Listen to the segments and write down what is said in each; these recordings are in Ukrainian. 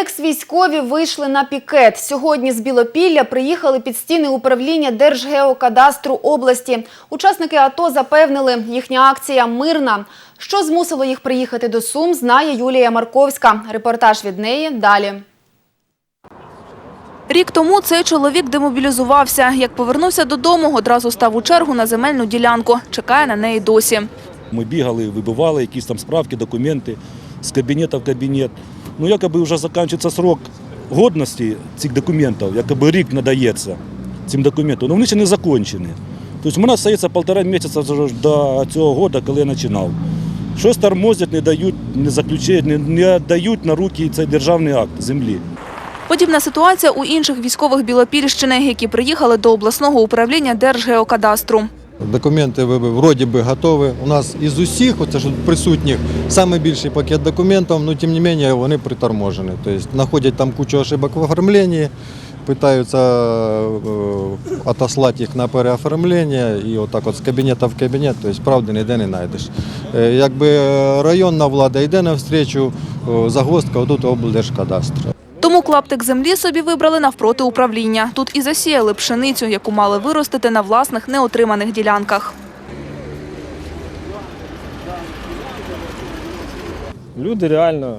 Екс-військові вийшли на пікет. Сьогодні з Білопілля приїхали під стіни управління Держгеокадастру області. Учасники АТО запевнили, їхня акція мирна. Що змусило їх приїхати до Сум, знає Юлія Марковська. Репортаж від неї далі. Рік тому цей чоловік демобілізувався. Як повернувся додому, одразу став у чергу на земельну ділянку. Чекає на неї досі. Ми бігали, вибивали якісь там справки, документи з кабінету в кабінет. Ну, якоби вже закінчиться срок годності цих документів, якоби рік надається цим документам, але вони ще не закінчені. Тобто в мене залишається півтора місяця до цього року, коли я починав. Щось тормозять, не дають, не заключають, не, не дають на руки цей державний акт землі. Подібна ситуація у інших військових Білопільщини, які приїхали до обласного управління Держгеокадастру. Документи ви- вроді би готові. У нас із усіх, оце ж присутніх, найбільший пакет документів, але тим не менше вони приторможені. Тобто знаходять там кучу ошибок в оформленні, питаються е, отослати їх на переоформлення і отак от з кабінету в кабінет, тобто правди ніде не знайдеш. Е, Якби районна влада йде навстрічу, е, загвоздка отут облдержкадастр. Тому клаптик землі собі вибрали навпроти управління. Тут і засіяли пшеницю, яку мали виростити на власних неотриманих ділянках. Люди реально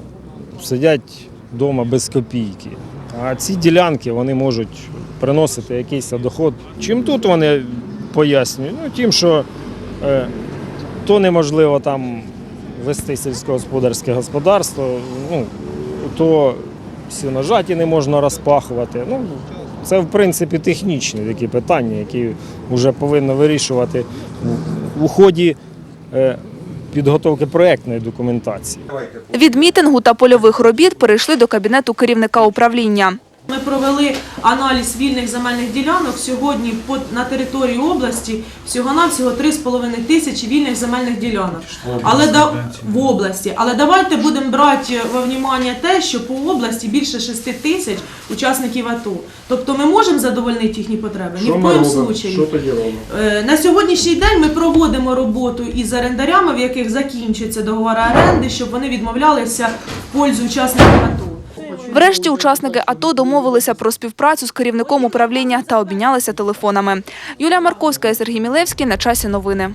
сидять вдома без копійки. А ці ділянки вони можуть приносити якийсь доход. Чим тут вони пояснюють? Ну, тим, що е, то неможливо там вести сільськогосподарське господарство, ну, то сіножаті не можна розпахувати. Ну, це, в принципі, технічні такі питання, які вже повинно вирішувати у ході е, підготовки проєктної документації. Від мітингу та польових робіт перейшли до кабінету керівника управління. Ми провели аналіз вільних земельних ділянок. Сьогодні по- на території області всього-навсього 3,5 тисячі вільних земельних ділянок. Але да, в області. Але давайте будемо брати во внимання те, що по області більше 6 тисяч учасників АТО. Тобто ми можемо задовольнити їхні потреби? Ні в коєму случаї. тоді? Е, На сьогоднішній день ми проводимо роботу із орендарями, в яких закінчується договор оренди, щоб вони відмовлялися в пользу учасників АТО. Врешті учасники АТО домовилися про співпрацю з керівником управління та обмінялися телефонами. Юлія Марковська і Сергій Мілевський на часі новини.